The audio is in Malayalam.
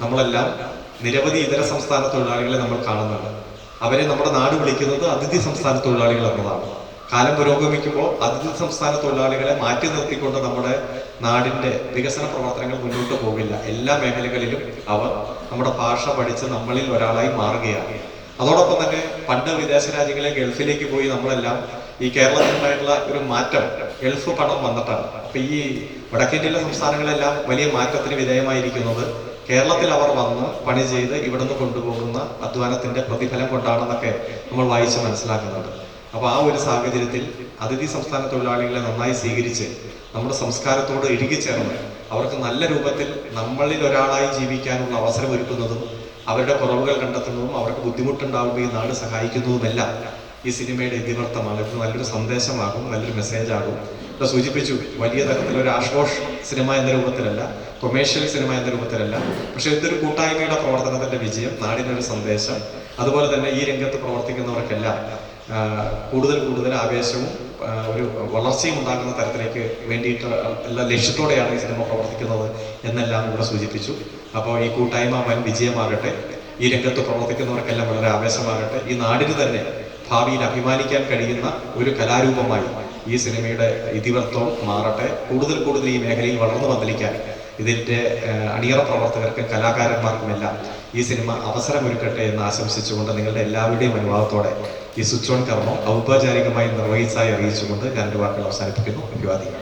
നമ്മളെല്ലാം നിരവധി ഇതര സംസ്ഥാന തൊഴിലാളികളെ നമ്മൾ കാണുന്നുണ്ട് അവരെ നമ്മുടെ നാട് വിളിക്കുന്നത് അതിഥി സംസ്ഥാന തൊഴിലാളികൾ എന്നതാണ്. കാലം പുരോഗമിക്കുമ്പോൾ അതിഥി സംസ്ഥാന തൊഴിലാളികളെ മാറ്റി നിർത്തിക്കൊണ്ട് നമ്മുടെ നാടിന്റെ വികസന പ്രവർത്തനങ്ങൾ മുന്നോട്ട് പോകില്ല. എല്ലാ മേഖലകളിലും അവർ നമ്മുടെ ഭാഷ പഠിച്ച് നമ്മളിൽ ഒരാളായി മാറുകയാണ്. അതോടൊപ്പം തന്നെ പണ്ട് വിദേശ രാജ്യങ്ങളെ ഗൾഫിലേക്ക് പോയി നമ്മളെല്ലാം ഈ കേരളത്തിലുണ്ടായിട്ടുള്ള ഒരു മാറ്റം ഗൾഫ് പണം വന്നിട്ടാണ്. അപ്പൊ ഈ വടക്കേന്ത്യയിലെ സംസ്ഥാനങ്ങളെല്ലാം വലിയ മാറ്റത്തിന് വിധേയമായിരിക്കുന്നത് കേരളത്തിൽ അവർ വന്ന് പണി ചെയ്ത് ഇവിടുന്ന് കൊണ്ടുപോകുന്ന അധ്വാനത്തിന്റെ പ്രതിഫലം കൊണ്ടാണെന്നൊക്കെ നമ്മൾ വായിച്ച് മനസ്സിലാക്കുന്നുണ്ട്. അപ്പൊ ആ ഒരു സാഹചര്യത്തിൽ അതിഥി സംസ്ഥാന തൊഴിലാളികളെ നന്നായി സ്വീകരിച്ച് നമ്മുടെ സംസ്കാരത്തോട് ഇഴുകിച്ചേർന്ന് അവർക്ക് നല്ല രൂപത്തിൽ നമ്മളിൽ ഒരാളായി ജീവിക്കാനുള്ള അവസരം ഒരുക്കുന്നതും അവരുടെ കുറവുകൾ കണ്ടെത്തുന്നതും അവർക്ക് ബുദ്ധിമുട്ടുണ്ടാവുമ്പോൾ ഈ നാട് സഹായിക്കുന്നതുമെല്ലാം ഈ സിനിമയുടെ ഇതിവൃത്തമാണ് ഇത് നല്ലൊരു സന്ദേശമാകും നല്ലൊരു മെസ്സേജ് ആകും. ഇവിടെ സൂചിപ്പിച്ചു. വലിയ തരത്തിലൊരു ആഷ്ഘോഷ് സിനിമ എന്ന രൂപത്തിലല്ല കൊമേഴ്ഷ്യൽ സിനിമ എന്ന രൂപത്തിലല്ല. പക്ഷെ ഇതൊരു കൂട്ടായ്മയുടെ പ്രവർത്തനത്തിന്റെ വിജയം നാടിനൊരു സന്ദേശം. അതുപോലെ തന്നെ ഈ രംഗത്ത് പ്രവർത്തിക്കുന്നവർക്കെല്ലാം കൂടുതൽ കൂടുതൽ ആവേശവും ഒരു വളർച്ചയും ഉണ്ടാക്കുന്ന തരത്തിലേക്ക് വേണ്ടിയിട്ട് എല്ലാ ലക്ഷ്യത്തോടെയാണ് ഈ സിനിമ പ്രവർത്തിക്കുന്നത് എന്നെല്ലാം ഇവിടെ സൂചിപ്പിച്ചു. അപ്പോൾ ഈ കൂട്ടായ്മ വൻ വിജയമാകട്ടെ. ഈ രംഗത്ത് പ്രവർത്തിക്കുന്നവർക്കെല്ലാം വളരെ ആവേശമാകട്ടെ. ഈ നാടിന് തന്നെ ഭാവിയിൽ അഭിമാനിക്കാൻ കഴിയുന്ന ഒരു കലാരൂപമായി ഈ സിനിമയുടെ ഇതിവൃത്തവും മാറട്ടെ. കൂടുതൽ കൂടുതൽ ഈ മേഖലയിൽ വളർന്നു വന്നിരിക്കാൻ ഇതിന്റെ അണിയറ പ്രവർത്തകർക്കും കലാകാരന്മാർക്കുമെല്ലാം ഈ സിനിമ അവസരമൊരുക്കട്ടെ എന്ന് ആശംസിച്ചുകൊണ്ട് നിങ്ങളുടെ എല്ലാവരുടെയും അനുവാദത്തോടെ ഈ സ്വിച്ച് ഓൺ കർമ്മം ഔപചാരികമായി നിർവഹിച്ചായി അറിയിച്ചുകൊണ്ട് ഞാൻ വാക്കുകൾ അവസാനിപ്പിക്കുന്നു. അഭിവാദികൾ